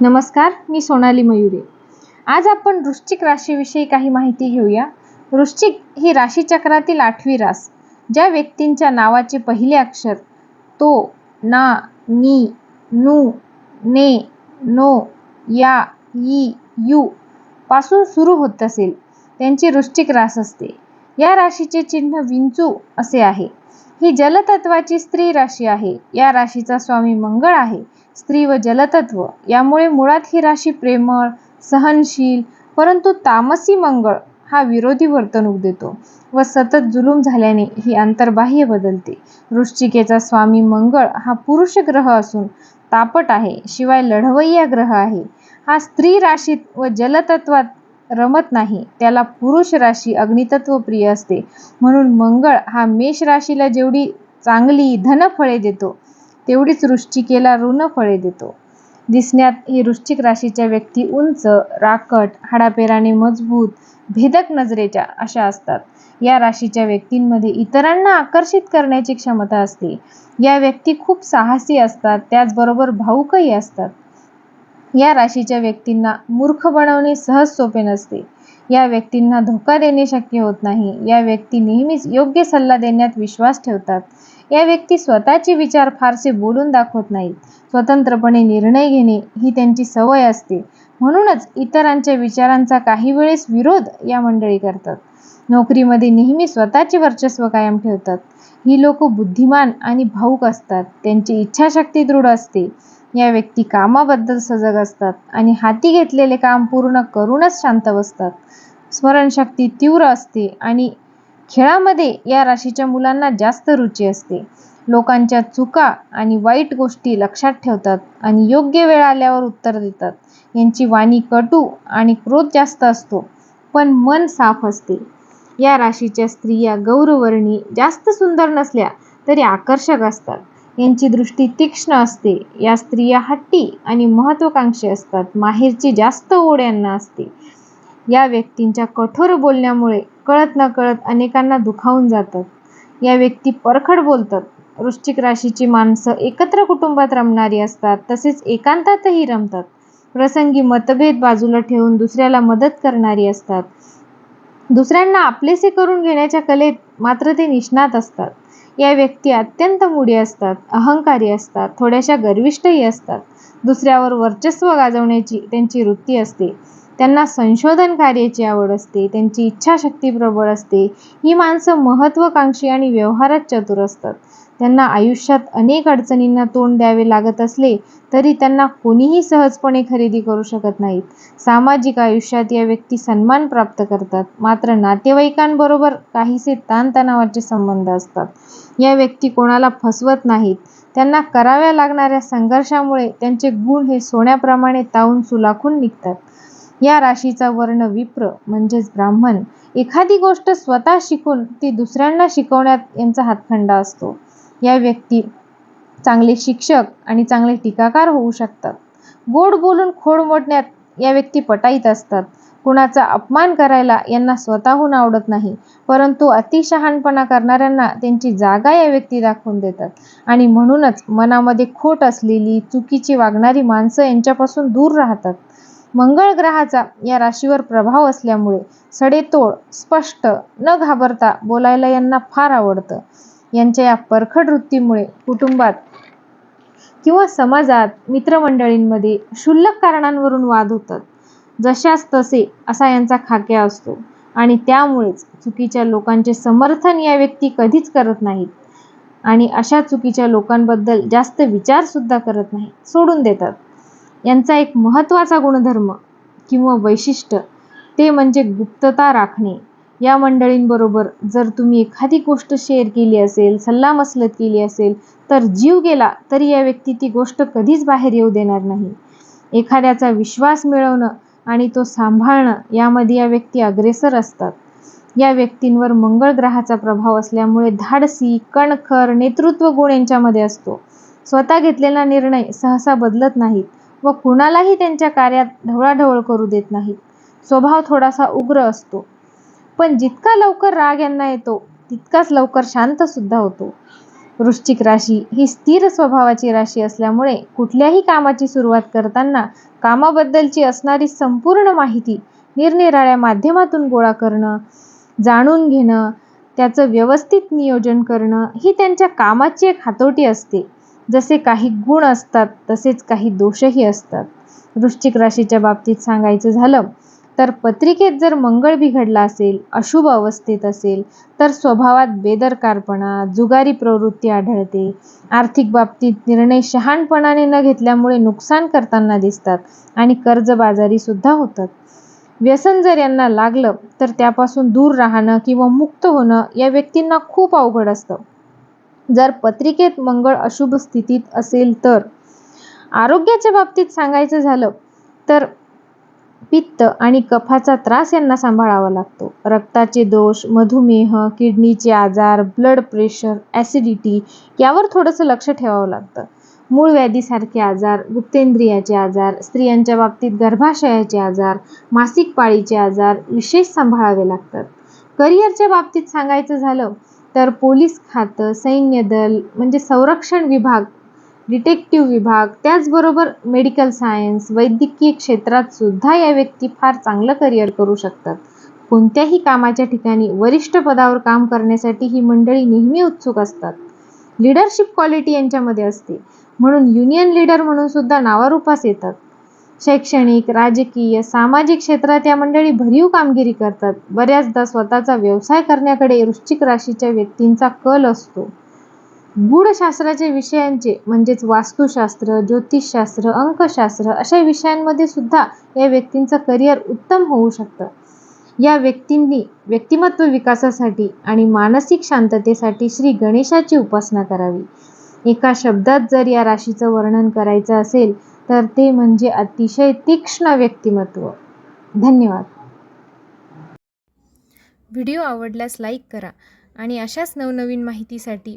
नमस्कार मी सोनाली मयुरे. आज आपण वृश्चिक राशीविषयी काही माहिती घेऊया. वृश्चिक ही राशीचक्रातील आठवी रास ज्या व्यक्तींच्या नावाचे पहिले अक्षर तो ना नी नू ने नो या ई यू पासून सुरू होत असेल त्यांची वृश्चिक रास असते. या राशीचे चिन्ह विंचू असे आहे. ही जलतत्वाची स्त्री राशी आहे. या राशीचा स्वामी मंगळ आहे. स्त्री व जलतत्व. यामुळे मुळात ही राशी प्रेमळ सहनशील परंतु तामसी मंगळ हा विरोधी वर्तणूक देतो व सतत जुलूम झाल्याने ही अंतर्बाह्य बदलते. वृश्चिकेचा स्वामी मंगळ हा पुरुष ग्रह असून तापट आहे शिवाय लढवय्या ग्रह आहे. हा स्त्री राशीत व जलतत्वात रमत नाही त्याला पुरुष राशी अग्नितत्व प्रिय असते. म्हणून मंगळ हा मेष राशीला जेवढी चांगली धनफळे देतो तेवढीच वृश्चिकेला ऋणफळे देतो. दिसण्यात ही वृश्चिक राशीच्या व्यक्ती उंच राकट हाडापेराने मजबूत भेदक नजरेच्या अशा असतात. या राशीच्या व्यक्तींमध्ये इतरांना आकर्षित करण्याची क्षमता असते. या व्यक्ती खूप साहसी असतात त्याचबरोबर भाऊकही असतात. या राशीच्या व्यक्तींना मूर्ख बनवणे सहज सोपे नसते. या व्यक्तींना धोका देणे शक्य होत नाही. या व्यक्ती नेहमीच योग्य सल्ला देण्यात विश्वास ठेवतात. या व्यक्ती स्वतःचे विचार फारसे बोलून दाखवत नाहीत. स्वतंत्रपणे निर्णय घेणे ही त्यांची सवय असते. म्हणूनच इतरांच्या विचारांचा काही वेळेस विरोध या मंडळी करतात. नोकरीमध्ये नेहमी स्वतःचे वर्चस्व कायम ठेवतात. ही लोक बुद्धिमान आणि भाऊक असतात. त्यांची इच्छाशक्ती दृढ असते. या व्यक्ती कामाबद्दल सजग असतात आणि हाती घेतलेले काम पूर्ण करूनच शांत बसतात. स्मरणशक्ती तीव्र असते आणि खेळामध्ये या राशीच्या मुलांना जास्त रुची असते. लोकांच्या चुका आणि वाईट गोष्टी लक्षात ठेवतात आणि योग्य वेळ आल्यावर उत्तर देतात. यांची वाणी कटू आणि क्रोध जास्त असतो पण मन साफ असते. या राशीच्या स्त्रिया गौरवर्णी जास्त सुंदर नसल्या तरी आकर्षक असतात. यांची दृष्टी तीक्ष्ण असते. या स्त्रिया हट्टी आणि महत्त्वाकांक्षी असतात. माहेरची जास्त ओढ यांना असते. या व्यक्तींच्या कठोर बोलण्यामुळे कळत नकळत अनेकांना दुखावून जातात. या व्यक्ती परखड बोलतात. वृश्चिक राशीची माणसं एकत्र कुटुंबात रमणारी असतात. तसेच एकांतातही रमतात. प्रसंगी मतभेद बाजूला ठेवून दुसऱ्याला मदत करणारी असतात. दुसऱ्यांना आपलेसे करून घेण्याच्या कलेत मात्र ते निष्णात असतात. या व्यक्ती अत्यंत मुडी असतात अहंकारी असतात थोड्याशा गर्विष्ठही असतात. दुसऱ्यावर वर्चस्व गाजवण्याची त्यांची वृत्ती असते. त्यांना संशोधन कार्याची आवड असते त्यांची इच्छाशक्ती प्रबळ असते. ही माणसं महत्त्वाकांक्षी आणि व्यवहारात चतुर असतात. त्यांना आयुष्यात अनेक अडचणींना तोंड द्यावे लागत असले तरी त्यांना कोणीही सहजपणे खरेदी करू शकत नाहीत. सामाजिक आयुष्यात या व्यक्ती सन्मान प्राप्त करतात. मात्र नातेवाईकांबरोबर काहीसे ताणतणावाचे संबंध असतात. या व्यक्ती कोणाला फसवत नाहीत. त्यांना कराव्या लागणाऱ्या संघर्षामुळे त्यांचे गुण हे सोन्याप्रमाणे तावून सुलाखून निघतात. या राशीचा वर्ण विप्र म्हणजेच ब्राह्मण एखादी गोष्ट स्वतः शिकून ती दुसऱ्यांना शिकवण्यात यांचा हातखंडा असतो. या व्यक्ती चांगले शिक्षक आणि चांगले टीकाकार होऊ शकतात. गोड बोलून खोड मोडण्यात या व्यक्ती पटाईत असतात. कुणाचा अपमान करायला यांना स्वतःहून आवडत नाही परंतु अतिशहाणपणा करणाऱ्यांना त्यांची जागा या व्यक्ती दाखवून देतात. आणि म्हणूनच मनामध्ये खोट असलेली चुकीची वागणारी माणसं यांच्यापासून दूर राहतात. मंगळ ग्रहाचा या राशीवर प्रभाव असल्यामुळे सडेतोड स्पष्ट न घाबरता बोलायला यांना फार आवडतं. यांच्या या परखड वृत्तीमुळे कुटुंबात किंवा समाजात मित्रमंडळींमध्ये क्षुल्लक कारणांवरून वाद होतात. जशास तसे असा यांचा खाक्या असतो. आणि त्यामुळेच चुकीच्या लोकांचे समर्थन या व्यक्ती कधीच करत नाहीत. आणि अशा चुकीच्या लोकांबद्दल जास्त विचारसुद्धा करत नाही सोडून देतात. यांचा एक महत्त्वाचा गुणधर्म किंवा वैशिष्ट्य ते म्हणजे गुप्तता राखणे. या मंडळींबरोबर जर तुम्ही एखादी गोष्ट शेअर केली असेल सल्लामसलत केली असेल तर जीव गेला तरी या व्यक्ती ती गोष्ट कधीच बाहेर येऊ देणार नाही. एखाद्याचा विश्वास मिळवणं आणि तो सांभाळणं यामध्ये या व्यक्ती अग्रेसर असतात. या व्यक्तींवर मंगळ ग्रहाचा प्रभाव असल्यामुळे धाडसी कणखर नेतृत्व गुण यांच्यामध्ये असतो. स्वतः घेतलेला निर्णय सहसा बदलत नाहीत व कुणालाही त्यांच्या कार्यात ढवळाढवळ करू देत नाहीत. स्वभाव थोडासा उग्र असतो. पण जितका लवकर राग यांना येतो तितकाच लवकर शांत सुद्धा होतो. वृश्चिक राशी ही स्थिर स्वभावाची राशी असल्यामुळे कुठल्याही कामाची सुरुवात करताना कामाबद्दलची असणारी संपूर्ण माहिती निरनिराळ्या माध्यमातून गोळा करणं जाणून घेणं त्याचं व्यवस्थित नियोजन करणं ही त्यांच्या कामाची एक हातोटी असते. जसे काही गुण असतात तसेच काही दोषही असतात. वृश्चिक राशीच्या बाबतीत सांगायचं झालं तर पत्रिकेत जर मंगळ बिघडला असेल अशुभ अवस्थेत असेल तर स्वभावात बेदरकारपणा जुगारी प्रवृत्ती आढळते. आर्थिक बाबतीत निर्णय शहाणपणाने न घेतल्यामुळे नुकसान करताना दिसतात आणि कर्जबाजारीसुद्धा होतात. व्यसन जर यांना लागलं तर त्यापासून दूर राहणं किंवा मुक्त होणं या व्यक्तींना खूप अवघड असतं. जर पत्रिकेत मंगळ अशुभ स्थितीत असेल तर आरोग्याच्या बाबतीत सांगायचं झालं तर पित्त आणि कफाचा त्रास यांना सांभाळावा लागतो. रक्ताचे दोष मधुमेह किडनीचे आजार ब्लड प्रेशर ॲसिडिटी यावर थोडंसं लक्ष ठेवावं लागतं. मूळ व्याधीसारखे आजार गुप्तेंद्रियाचे आजार स्त्रियांच्या बाबतीत गर्भाशयाचे आजार मासिक पाळीचे आजार विशेष सांभाळावे लागतात. करिअरच्या बाबतीत सांगायचं झालं तर पोलीस खातं सैन्य दल म्हणजे संरक्षण विभाग डिटेक्टिव्ह विभाग त्याचबरोबर मेडिकल सायन्स वैद्यकीय क्षेत्रात सुद्धा या व्यक्ती फार चांगलं करिअर करू शकतात. कोणत्याही कामाच्या ठिकाणी वरिष्ठ पदावर काम करण्यासाठी ही मंडळी नेहमी उत्सुक असतात. लिडरशिप क्वालिटी यांच्यामध्ये असते. म्हणून युनियन लीडर म्हणून सुद्धा नावारूपास येतात. शैक्षणिक राजकीय सामाजिक क्षेत्रात या मंडळी भरीव कामगिरी करतात. बऱ्याचदा स्वतःचा व्यवसाय करण्याकडे वृश्चिक राशीच्या व्यक्तींचा कल असतो. गूढशास्त्राच्या विषयांचे म्हणजेच वास्तुशास्त्र ज्योतिषशास्त्र अंकशास्त्र अशा विषयांमध्ये सुद्धा या व्यक्तींचं करिअर उत्तम होऊ शकतं. या व्यक्तींनी व्यक्तिमत्व विकासासाठी आणि मानसिक शांततेसाठी श्री गणेशाची उपासना करावी. एका शब्दात जर या राशीचं वर्णन करायचं असेल तर ते म्हणजे अतिशय तीक्ष्ण व्यक्तिमत्व. धन्यवाद. व्हिडिओ आवडल्यास लाईक करा आणि अशाच नवनवीन माहितीसाठी